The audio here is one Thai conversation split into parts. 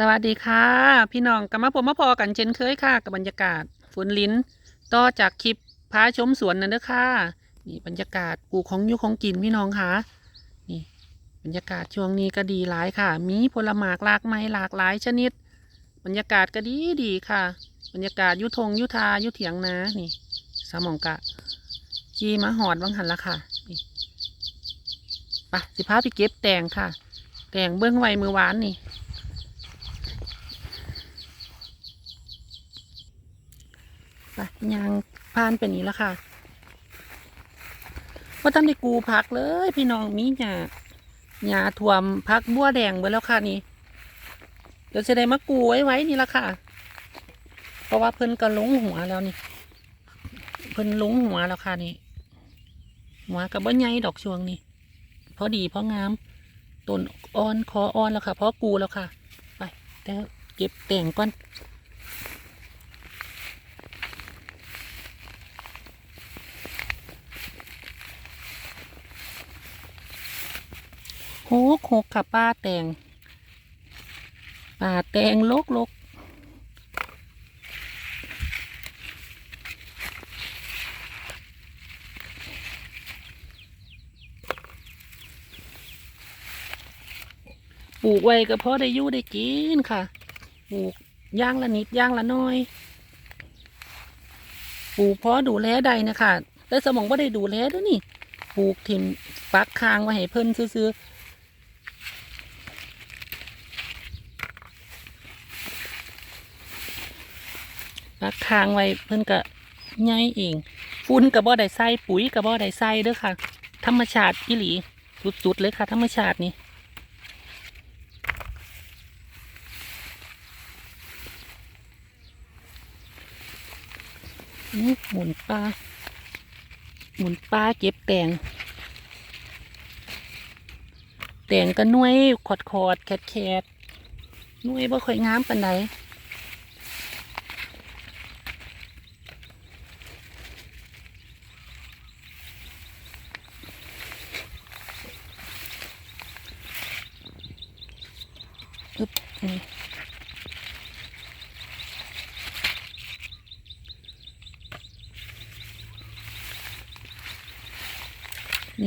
สวัสดีค่ะ พี่น้องกลับมาผมมาพอกันเช่นเคยค่ะ กับบรรยากาศฝนลิ้น ต่อจากคลิปพาชมสวนนั่นเด้อค่ะ นี่บรรยากาศปลูกของยุของกินพี่น้องค่ะนี่บรรยากาศช่วงนี้ก็ดีหลายค่ะ มีผลหมากหลากไม้หลากหลายชนิด บรรยากาศก็ดีดีค่ะ บรรยากาศยุทงยุทายุเถียงนานี่สมองกะขี่มาหอดวังหันละค่ะนี่ไปสิพาไปเก็บแตงค่ะ แตงเบื้องไวมือหวานนี่ ไป ยางผ่านไปนี้แล้วค่ะว่าท่านได้กูพักเลย พี่น้องมีหญ้าหญ้าท่วมพักบัวแดงไปแล้วค่ะนี่เดี๋ยวจะได้มากูไว้ไว้นี่ละค่ะ เพราะว่าเพิ่นก็ลงหัวแล้วนี่ เพิ่นลงหัวแล้วค่ะนี่ หัวกับบ่ใหญ่ดอกช่วงนี้พอดีพองามต้นอ่อนคออ่อนแล้วค่ะเพราะกูแล้วค่ะ ไปแต่เก็บแต่งก่อน หกหกค่ะป้าแตงป้าแตงลกลกปลูกไว้ก็พอได้ยู่ได้กินค่ะ ปลูกย่างละนิดย่างละน้อย ปลูกเพอดูแลได้นะคะแต่สมองว่าได้ดูแลด้วยนี่ ปลูกถิ่มปักคางไว้ให้เพิ่นซื้อๆ ปักคางไว้เพิ่นก็ใหญ่เองฟุ้นกับบ่ได้ใส่ปุ๋ยกับบ่ได้ใส่เด้อค่ะ ธรรมชาติอีหลีสุดๆเลยค่ะ ธรรมชาตินี้หมุนปลาหมุนปลาเก็บแตงแตงก็น่วยขอดขอดๆแคดแคดน่วยบ่ค่อยงามปานใดอึ๊บ นี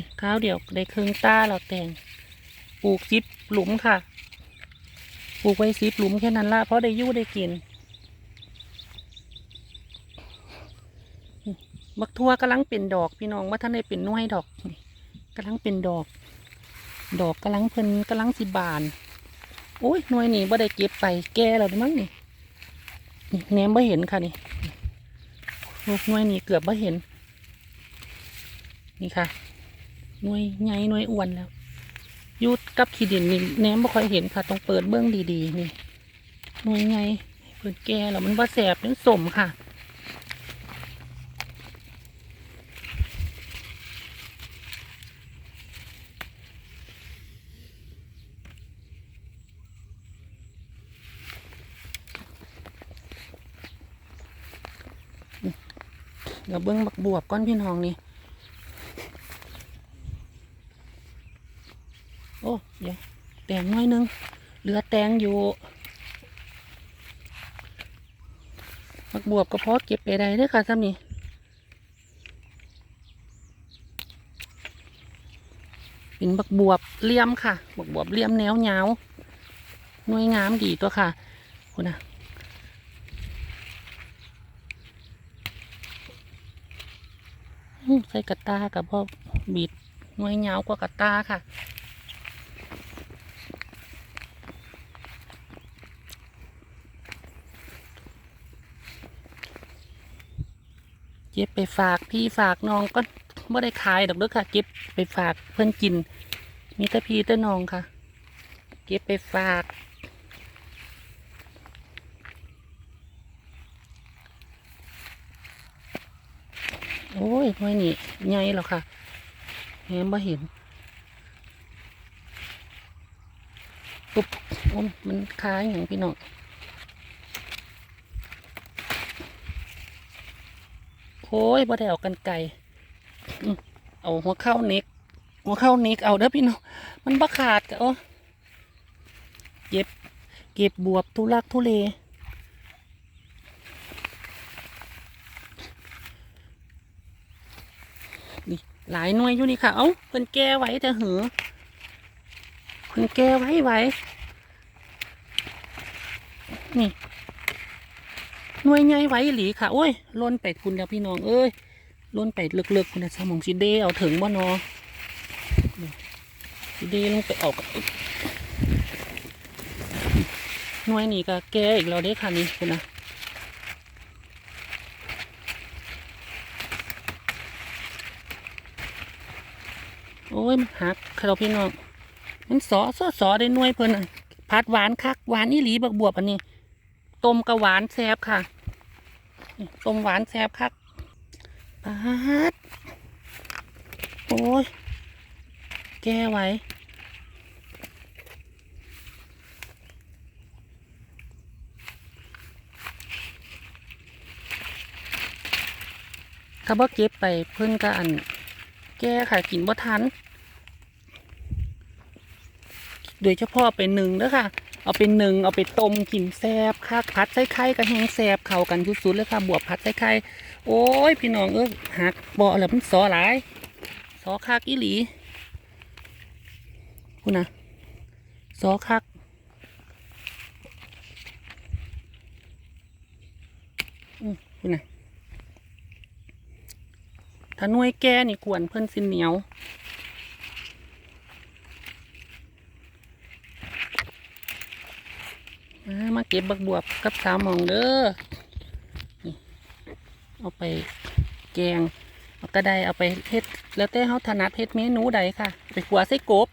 ่ข้าวเดียวได้เครึ่องต้าแล้วแต่งปลูกซิปหลุมค่ะ ปลูกไว้ซิปหลุมแค่นั้นละเพราะได้ยู่ได้กินบักทั่วกำลังเป็นดอกพี่น้องว่าท่านได้เป็นน้วยดอกนี่กำลังเป็นดอก ดอกกำลังเพิ่นกำลังสิบาน โอ้ยหน่วยนี่บ่ได้เก็บไปแก่แล้วมั้งนี่นี่แหนมบ่เห็นค่ะนี่ลูกหน่วยนี่เกือบบ่เห็น นี่ค่ะหน่วยใหญ่หน่วยอ้วนแล้วยุดกับขีดินนี่แหนมบ่ค่อยเห็นค่ะต้องเปิดเบื้องดีๆนี่หน่วยไงเปิดแก่แล้วมันบ่แสบนั่นสมค่ะ ดี๋ยวเบิ้งบักบวบก้อนพี่น้องนี่ โอ้เดี๋ยวแตงน้อยนึง เหลือแตงอยู่บักบวบก็พอเก็บไปได้ด้อค่ะซ้ำนี่เป็นบักบวบเลี่ยมค่ะ บักบวบเลี่ยมแนวยาหน่วยงามดีตัวค่ะ คุณนะอื้อ ใส่กระตากับพ่อบีดหน่วยยากว่ากระตาค่ะเก็บไปฝากพี่ฝากน้องก็ไม่ได้ขายดอกเด้อค่ะ เก็บไปฝากเพื่อนกิน มีแต่พี่แต่น้องค่ะ เก็บไปฝาก โอ้ยไม่นี่ใหญ่หรอกค่ะแหมบ่เห็น ปุ๊บโอ้มันคล้ายอย่างพี่น้องโอ้ยบ่ได้เอากันไก่เอาหัวเข้าเน็กหัวเข้าเน็กเอาเด้อพี่น้อง มันบ่ขาดกะโอ้เย็บ เก็บบวบทุลักทุเล นี่ หลายหน่วยอยู่นี่ค่ะ เอ้าเพิ่นแก้ไว้แต่หือเพิ่นแก้ไว้ไว้ นี่ หน่วยใหญ่ไว้อีหลีค่ะ โอ้ยล้นไปคุณเดียวพี่น้อง เอ้ยล้นไปเลือกๆคุณนะสมองสิเดเอาถึงบ่นอนี่สิเดลงไปออกหน่วยนี่ก็แก้อีกแล้วเด้ค่ะนี่คุณนะ โอ้ยมันหักค่ะเราพี่น้องมันสอสอสอได้หน่วยเพิ่นน่ะผัดหวานคักหวานอีหลีบักบวบอันนี้ต้มกะหวานแซ่บค่ะต้มหวานแซ่บคักปัดโอ้ยแก้ไว้ถ้าบ่เก็บไปเพิ่นก็อัน แก้ค่ะกินบ่ทัน โดยเฉพาะเอาไปหนึ่งเด้อค่ะ เอาไปหนึ่งเอาไปต้มกินแซบค่ะพัดใส่ไข่กับแห้งแซบเข้ากันสุดๆเลยค่ะ บวบพัดใส่ไข่โอ้ยพี่น้องเอ้ยหักบ่อะไรมันสอหลายสอคักอีหลีคุณนะสอคักอืมคุณนะ ถ้าน่วยแก่นี่ควรเพิ่อนสินเหนียวมาเก็บบักบวบกับสาวมองเด้อเอาไปแกงเอากระไดเอาไปเฮ็ดแล้วแต่เขาถนัดเฮ็ดเมนูใดค่ะ ไปขัวใส่กบ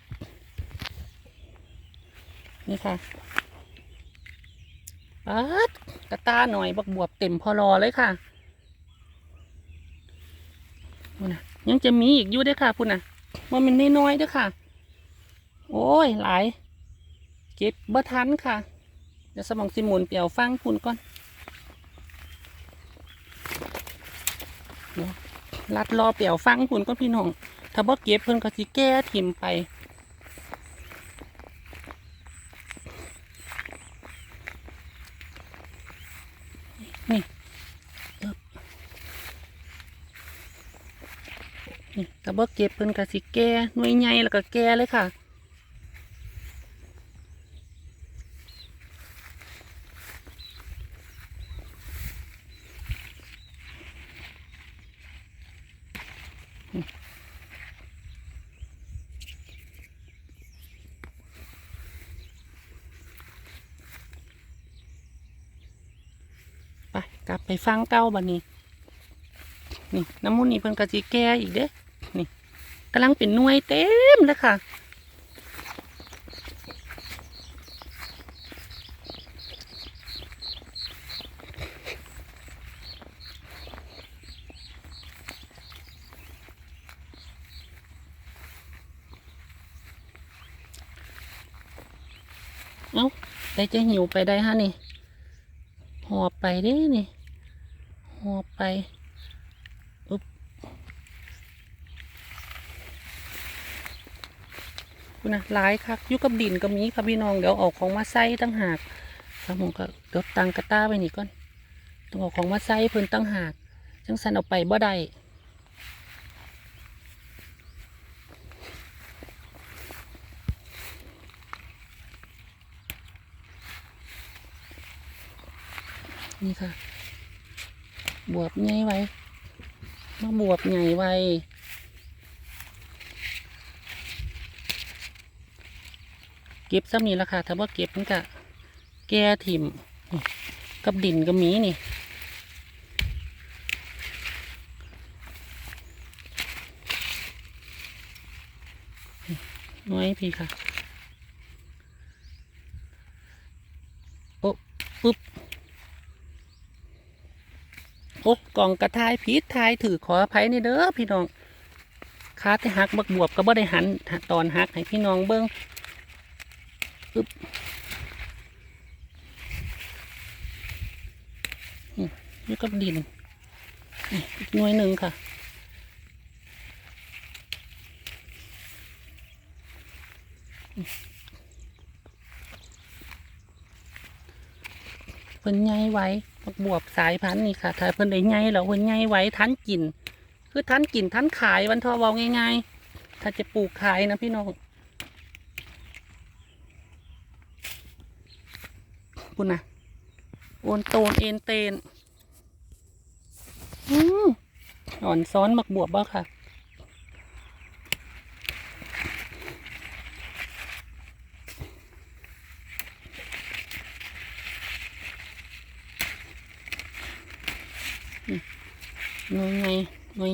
นี่ค่ะปัดกระตาหน่อยบักบวบเต็มพอรอเลยค่ะ พุ่นนะยังจะมีอีกอยู่ด้วยค่ะพุ่นนะว่ามันน้อยๆด้วยค่ะ โอ้ยหลาย เก็บบ่ทันค่ะเดี๋ยวสมองสิมุนเปียวฟังคุณก่อนรัดรอเปียวฟังคุณก่อนพี่น้อง ถ้าบ่เก็บเพิ่นก็สิแก้ถิ่มไป นี่เอิบ นี่ถ้าบ่เก็บเพิ่นก็สิแก้หน่วยใหญ่แล้วก็แก้เลยค่ะไปกลับไปฟังเก้าบันนี้ นี่น้ำมูนนี่เพิ่นกะจีแก่อีกเด้นี่ กำลังเป็นหน่วยเต็มเลยค่ะ เอ้าได้จะหิวไปได้ฮะนี่ หอบไปเด้นี่ หอบไปอุ๊บ คุณนะหลายคักอยู่กับดินก็มีค่ะพี่น้องเดี๋ยวเออกของมาใส่ตั้งหากครับผมก็เดี๋ยวตังกระต้าไปนี่ก่อนต้องเอาของมาใส่เพิ่นตั้งหากจังสันเอาไปบ่ได้นี่ค่ะ บวบใหญ่ไว้มาบวบใหญ่ไว้ เก็บซ้ำนี่ละค่ะถ้าว่าเก็บมันก็แก้ถิ่มกับดินก็มีนี่น้อยพี่ค่ะโอ้ปุ๊บโอ้กล่องกระทายพีษทายถือขออภัยในเด้อพี่น้องขาแต่หักบักบวบก็บ่ได้หันตอนหักให้พี่น้องเบิ้ง ปึ๊บนี่กับดินนี่อีกหน่วยหนึ่งค่ะ เพิ่นใหญ่ไว้บักบวบสายพันธุ์นี่ค่ะ ถ้าเพิ่นได้ใหญ่แล้วเพิ่นใหญ่ไว้ทันกิน คือทันกินทันขายวันทอเวาง่ายๆ ถ้าจะปลูกขายนะพี่น้อง ปุ่นนะโอนโตนเอ็นเตนอืมอ่อนซ้อนบักบวบบ้าค่ะหน่วยไงหน่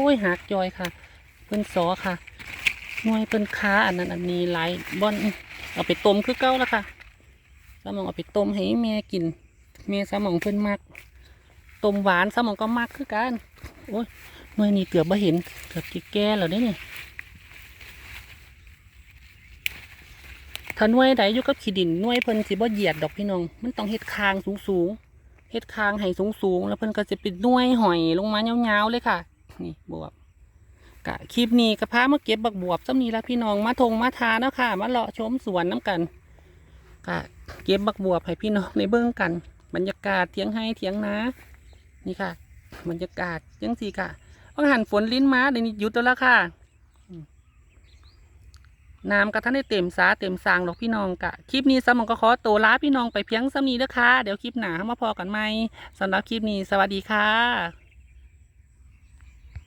ว ยยาวโอ้ยหักจอยค่ะ เพิ่นสอค่ะหน่วยเพิ่นค้าอันนั้นอันนี้หลายบ่อนเอาไปต้มคือเก้าแล้วค่ะสมองเอาไปต้มให้แม่กินแม่สมองเพิ่นมักต้มหวานสมองก็มักคือกันโอ้ยหน่วยนี้เกือบบ่เห็นเกือบจะแก่แล้วเนี่ยถ้าหน่วยใดอยู่กับขี้ดินหน่วยเพิ่นสิบ่เหยียดดอกพี่น้อง มันต้องเฮ็ดคางสูงๆเฮ็ดคางให้สูงๆแล้วเพิ่นก็จะเป็นหน่วยหอยลงมายาวๆเลยค่ะ นี่บวบกะคลิปนี้ก็พามาเก็บบักบวบซ้ำนี้ละพี่น้องมาทงมาทาเนาะค่ะมาเลาะชมสวนน้ำกันกะเก็บบักบวบให้พี่น้องในเบื้องกัน บรรยากาศเถียงให้เถียงนานี่ค่ะ บรรยากาศยังสีค่ะว่าหันฝนลิ้นม้าเดี๋ยวนี้หยุดแล้วค่ะน้ำกระทันได้เต็มสาเต็มสางหรอกพี่น้องกะคลิปนี้สมองก็ขอตัวลาพี่น้องไปเพียงสำนีเด้อค่ะเดี๋ยวคลิปหนามาพอกันไหมสำหรับคลิปนี้สวัสดีค่ะ